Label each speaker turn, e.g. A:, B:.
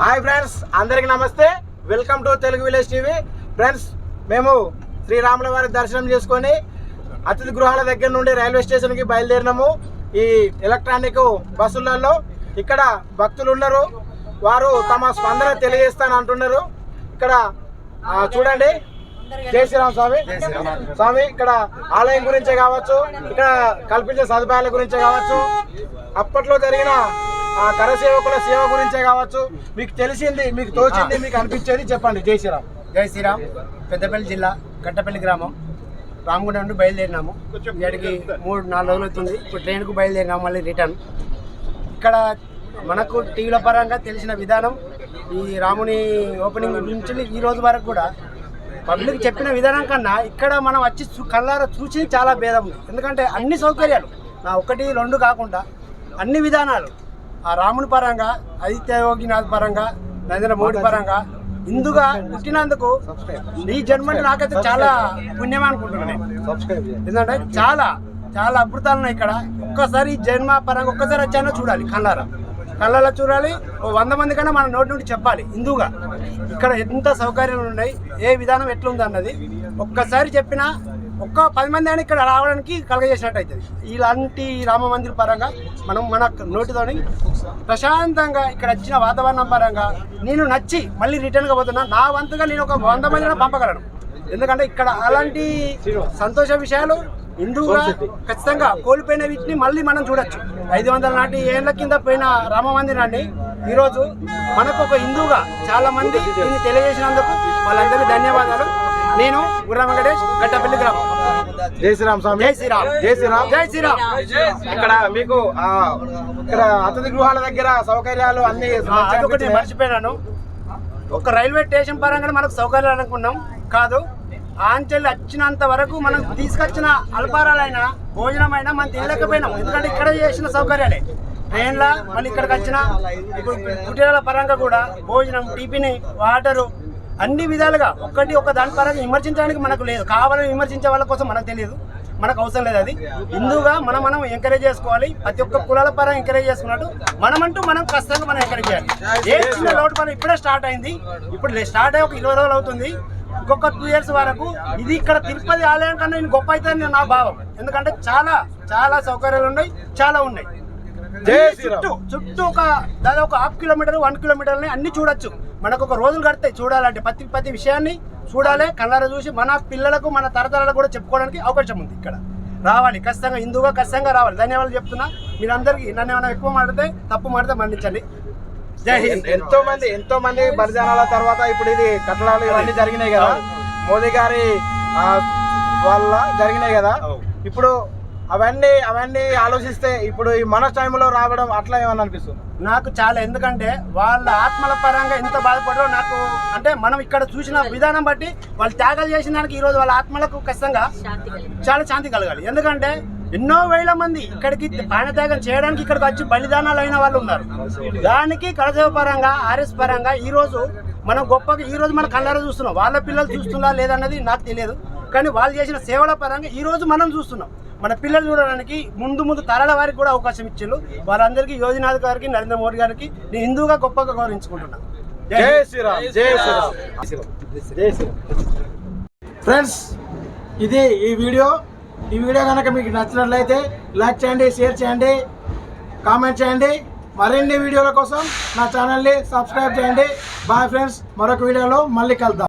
A: Hi friends అందరికి నమస్తే. Welcome to Telugu village TV. Friends మేము శ్రీరాముల వారి దర్శనం చేసుకొని అతిథి గృహాల దగ్గర నుండి రైల్వే స్టేషన్కి బయలుదేరినాము. ఈ ఎలక్ట్రానిక్ బస్సులలో ఇక్కడ భక్తులు ఉన్నారు. వారు తమ స్పందన తెలియజేస్తాను అంటున్నారు ఇక్కడ చూడండి. జై శ్రీరామ్ స్వామి. స్వామి ఇక్కడ ఆలయం గురించే కావచ్చు ఇక్కడ కల్పించే సదుపాయాల గురించే కావచ్చు. అప్పట్లో జరిగిన ఆ కరసేవకుల సేవ గురించే కావచ్చు. మీకు తెలిసింది మీకు తోచింది మీకు అనిపించేది చెప్పండి. జై శ్రీరామ్.
B: జై శ్రీరామ్. పెద్దపల్లి జిల్లా గట్టపల్లి గ్రామం. రామగుండ నుండి బయలుదేరినాము. ఇక్కడికి మూడు నాలుగు రోజులు అవుతుంది. ఇప్పుడు ట్రైన్కు బయలుదేరినాము మళ్ళీ రిటర్న్. ఇక్కడ మనకు టీవీల పరంగా తెలిసిన విధానం ఈ రాముని ఓపెనింగ్ నుంచి ఈ రోజు వరకు కూడా పబ్లిక్ చెప్పిన విధానం కన్నా ఇక్కడ మనం వచ్చి చూ- కళ్ళారా చూసి చాలా భేదం ఉంది. ఎందుకంటే అన్ని సౌకర్యాలు నా ఒకటి రెండు కాకుండా అన్ని విధానాలు ఆ రాముని పరంగా ఆదిత్య యోగినాథ్ పరంగా నరేంద్ర మోడీ పరంగా ఇందుగా పుట్టినందుకు ఈ జన్మని నాకైతే చాలా పుణ్యం అనుకుంటున్నాను ఎందుకంటే చాలా చాలా అద్భుతాలు ఉన్నాయి ఇక్కడ. ఒక్కసారి జన్మ పరంగా ఒక్కసారి వచ్చానో చూడాలి కళ్ళారా. కళ్ళలో చూడాలి ఓ వంద మంది కన్నా మన నోటి నుండి చెప్పాలి హిందువుగా ఇక్కడ ఎంత సౌకర్యాలు ఉన్నాయి ఏ విధానం ఎట్లుంది అన్నది ఒక్కసారి చెప్పినా ఒక్క పది మంది అయినా ఇక్కడ రావడానికి కలగజేసినట్టు అవుతుంది. ఇలాంటి రామ మందిర్ పరంగా మనం మన నోటితోని ప్రశాంతంగా ఇక్కడ వచ్చిన వాతావరణం పరంగా నేను నచ్చి మళ్ళీ రిటర్న్గా పోతున్నా. నా వంతుగా నేను ఒక వంద మందిని పంపగలను. ఎందుకంటే ఇక్కడ అలాంటి సంతోష విషయాలు హిందువుగా ఖచ్చితంగా కోల్పోయిన వీటిని మళ్ళీ మనం చూడొచ్చు. ఐదు వందల నాటి ఏళ్ళ కింద పోయిన రామ మందిరాన్ని ఈరోజు మనకు ఒక హిందువుగా చాలా మంది దీన్ని తెలియజేసినందుకు వాళ్ళందరికీ ధన్యవాదాలు. నేను గుర్ర వెంకటేష్ గట్టపల్లి గ్రామం.
A: జై శ్రీరామ్ స్వామి.
B: జై శ్రీరామ్.
A: జై శ్రీరామ్.
B: జై శ్రీరామ్.
A: ఇక్కడ మీకు ఆ, ఇక్కడ అతిథి గృహాల దగ్గర సౌకర్యాలు అన్ని
B: అదొకటి మర్చిపోయినాను. ఒక రైల్వే స్టేషన్ పరంగా మనకు సౌకర్యాలు అనుకున్నాం. కాదు ఆంచెల్లి వచ్చినంత వరకు మనం తీసుకొచ్చిన అల్పారాలైనా భోజనమైనా మనం తినలేకపోయినాం. ఎందుకంటే ఇక్కడ చేసిన సౌకర్యాలే. ట్రైన్లో మళ్ళీ ఇక్కడికి వచ్చిన ఇప్పుడు కుటీరాల పరంగా కూడా భోజనం టిఫిన్ వాటరు అన్ని విధాలుగా ఒక్కటి ఒక దాని పరంగా విమర్శించడానికి మనకు లేదు. కావాలని విమర్శించే వాళ్ళ కోసం మనకు తెలియదు. మనకు అవసరం లేదు అది. హిందువుగా మనం మనం ఎంకరేజ్ చేసుకోవాలి. ప్రతి ఒక్క కులాల పరంగా ఎంకరేజ్ చేసుకున్నట్టు మనమంటూ మనం ఖచ్చితంగా మనం ఎంకరేజ్ చేయాలి. ఏ చిన్న లోటు పని ఇప్పుడే స్టార్ట్ అయింది. ఇప్పుడు స్టార్ట్ అయ్యి ఒక ఇరవై రోజులు అవుతుంది. ఇంకొక టూ ఇయర్స్ వరకు ఇది ఇక్కడ తిరుపతి ఆలయం కన్నా నేను గొప్ప అవుతుంది నా భావం. ఎందుకంటే చాలా చాలా సౌకర్యాలు ఉన్నాయి చాలా ఉన్నాయి. చుట్టూ చుట్టూ ఒక దాదాపు ఒక హాఫ్ కిలోమీటర్ వన్ కిలోమీటర్ని అన్ని చూడొచ్చు. మనకు ఒక రోజులు గడితే చూడాలంటే ప్రతి ప్రతి విషయాన్ని చూడాలి కళ్ళారా చూసి మన పిల్లలకు మన తరతరాలకు కూడా చెప్పుకోవడానికి అవకాశం ఉంది ఇక్కడ. రావాలి ఖచ్చితంగా హిందువుగా ఖచ్చితంగా రావాలి. ధన్యవాదాలు చెప్తున్నా. మీరందరికీ నన్ను ఏమైనా ఎక్కువ మాడితే తప్పు మాడితే మన్నించండి. జై హింద్.
A: ఎంతో మంది ఎంతో మంది బలిదానాల తర్వాత ఇప్పుడు ఇది కట్టడాలు ఇవన్నీ జరిగినాయి కదా. మోదీ గారి వల్ల జరిగినాయి కదా. ఇప్పుడు అవన్నీ అవన్నీ ఆలోచిస్తే ఇప్పుడు ఈ మన టైంలో రావడం అట్లా ఏమని అనిపిస్తుంది?
B: నాకు చాలా ఎందుకంటే వాళ్ళ ఆత్మల పరంగా ఎంత బాధపడరో నాకు అంటే మనం ఇక్కడ చూసిన విధానం బట్టి వాళ్ళు త్యాగాలు చేసిన దానికి ఈరోజు వాళ్ళ ఆత్మలకు ఖచ్చితంగా చాలా శాంతి కలగాలి. ఎందుకంటే ఎన్నో వేల మంది ఇక్కడికి ప్రాణత్యాగం చేయడానికి ఇక్కడికి వచ్చి బలిదానాలు అయిన వాళ్ళు ఉన్నారు. దానికి కళసేవ పరంగా ఆర్ఎస్ పరంగా ఈ రోజు మనం గొప్పగా ఈ రోజు మన కళ్ళారా చూస్తున్నాం. వాళ్ళ పిల్లలు చూస్తున్నా లేదన్నది నాకు తెలియదు. కానీ వాళ్ళు చేసిన సేవల పరంగా ఈ రోజు మనం చూస్తున్నాం. మన పిల్లలు చూడడానికి ముందు ముందు తరాల వారికి కూడా అవకాశం ఇచ్చారు వాళ్ళందరికీ యోజనాథ్ గారికి నరేంద్ర మోడీ గారికి నేను హిందూగా గొప్పగా గౌరవించుకుంటున్నాను జై.
A: శ్రీరామ్ జై శ్రీరామ్. జై శ్రీరామ్. ఫ్రెండ్స్ ఇది ఈ వీడియో. ఈ వీడియో కనుక మీకు నచ్చినట్లయితే లైక్ చేయండి షేర్ చేయండి కామెంట్ చేయండి. మరిన్ని వీడియోల కోసం నా ఛానల్ని సబ్స్క్రైబ్ చేయండి. బాయ్ ఫ్రెండ్స్ మరొక వీడియోలో మళ్ళీ కలుద్దాం.